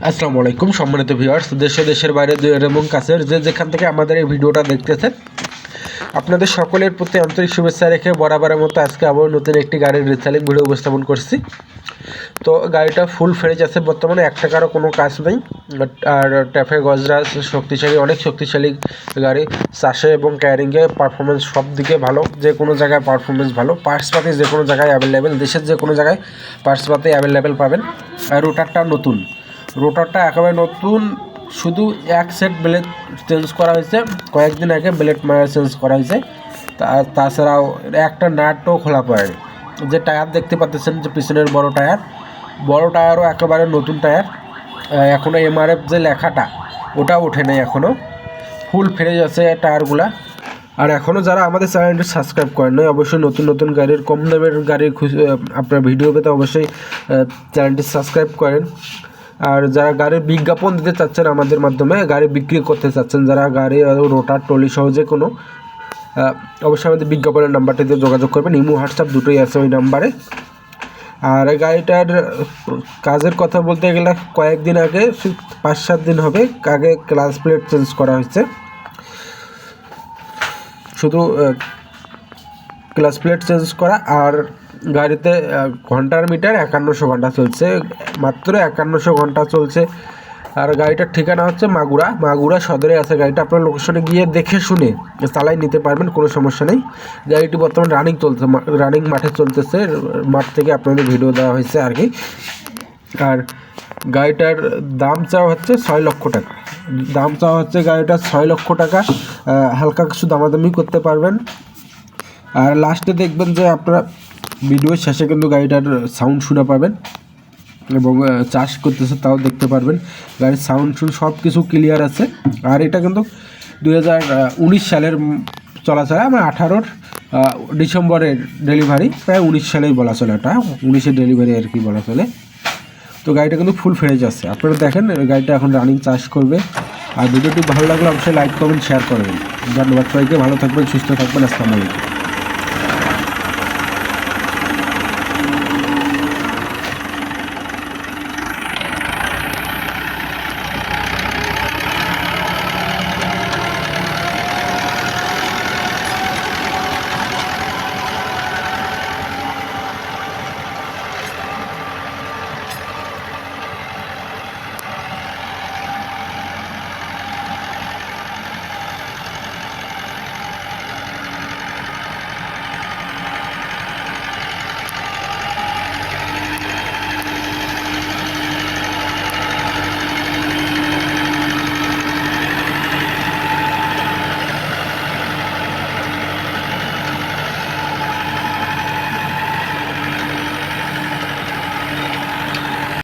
আসসালামু আলাইকুম, সম্মানিত ভিউয়ার্স দেশ দেশের বাইরে দূরের এবং কাছের যে যেখান থেকে আমাদের এই ভিডিওটা দেখতেছেন, আপনাদের সকলের প্রতি আন্তরিক শুভেচ্ছা রেখে বরাবরের মতো আজকে আবার নতুন একটি গাড়ির রিসালিং ভিডিও উপস্থাপন করছি। তো গাড়িটা ফুল ফ্রেশ আছে বর্তমানে, এক টাকারও কোনো কাজ নেই আর ট্যাফে গজরা শক্তিশালী, অনেক শক্তিশালী গাড়ি চাষে এবং ক্যারিংয়ে পারফরমেন্স সব দিকে ভালো, যে কোনো জায়গায় পারফরমেন্স ভালো পার্টসপাতি যে কোনো জায়গায় অ্যাভেলেবেল দেশের যে কোনো জায়গায় পার্টসপাতি অ্যাভেলেবেল পাবেন। আর রোটারটা নতুন। রোটারটা একেবারে নতুন, শুধু এক সেট ব্লেড চেঞ্জ করা হয়েছে। কয়েকদিন আগে ব্লেড মায়ার চেঞ্জ করা হয়েছে। তাছাড়াও একটা নাটও খোলা পড়েনি। যে টায়ার দেখতে পাচ্ছেন যে পিছনের বড় টায়ার বড় টায়ারও একেবারে নতুন টায়ার এখনও এমআরএফ যে লেখাটা, ওটা ওঠে নাই এখনও ফুল ফ্রেশ আছে টায়ারগুলা আর এখনও যারা আমাদের চ্যানেলটি সাবস্ক্রাইব করেন নাই, অবশ্যই নতুন নতুন গাড়ির, কম দামের গাড়ির আপনার ভিডিও পেতে অবশ্যই চ্যানেলটি সাবস্ক্রাইব করেন। আর যারা গাড়ির বিজ্ঞাপন দিতে চাচ্ছেন আমাদের মাধ্যমে, গাড়ি বিক্রি করতে চাচ্ছেন, যারা গাড়ি রোটার টলি সহ যে কোনো অবশ্যই আমাদের বিজ্ঞাপনের নাম্বারটিতে যোগাযোগ করবেন। ইমো, হোয়াটসঅ্যাপ দুটোই আছে ওই নাম্বারে। আর গাড়িটার কাজের কথা বলতে গেলে কয়েকদিন আগে, পাঁচ সাত দিন হবে, আগে ক্লাস প্লেট চেঞ্জ করা হয়েছে। শুধু ক্লাস প্লেট চেঞ্জ করা আর গাড়িতে ঘণ্টার মিটার একান্নশো ঘণ্টা চলছে, মাত্র একান্নশো ঘণ্টা চলছে। আর গাড়িটার ঠিকানা হচ্ছে মাগুরা। মাগুরা সদরে আছে গাড়িটা, আপনার লোকেশনে গিয়ে দেখে শুনে চালাই নিতে পারবেন, কোনো সমস্যা নেই। গাড়িটি বর্তমানে রানিং চলছে রানিং মাঠে চলতেছে, মাঠ থেকে আপনাদের ভিডিও দেওয়া হয়েছে আর কি। আর গাড়িটার দাম চাওয়া হচ্ছে ছয় লক্ষ টাকা। দাম চাওয়া হচ্ছে গাড়িটার ছয় লক্ষ টাকা হালকা কিছু দামাদামি করতে পারবেন। আর লাস্টে দেখবেন যে আপনারা ভিডিওর শেষে কিন্তু গাড়িটার সাউন্ড শুনে পাবেন এবং চাষ করতেছে তাও দেখতে পারবেন। গাড়ির সাউন্ড শুন সব কিছু ক্লিয়ার আছে। আর এটা কিন্তু দুই হাজার উনিশ সালের চলাচলে আমার আঠারোর ডিসেম্বরের ডেলিভারি প্রায় উনিশ সালেই বলা চলে এটা। উনিশের ডেলিভারি আর কি বলা চলে। তো গাড়িটা কিন্তু ফুল ফ্রেশ আছে। আপনারা দেখেন গাড়িটা এখন রানিং চাষ করবে। আর ভিডিওটি ভালো লাগলে অবশ্যই লাইক কমেন্ট শেয়ার করবেন। ধন্যবাদ সবাইকে। ভালো থাকবেন, সুস্থ থাকবেন। আসসালামু আলাইকুম।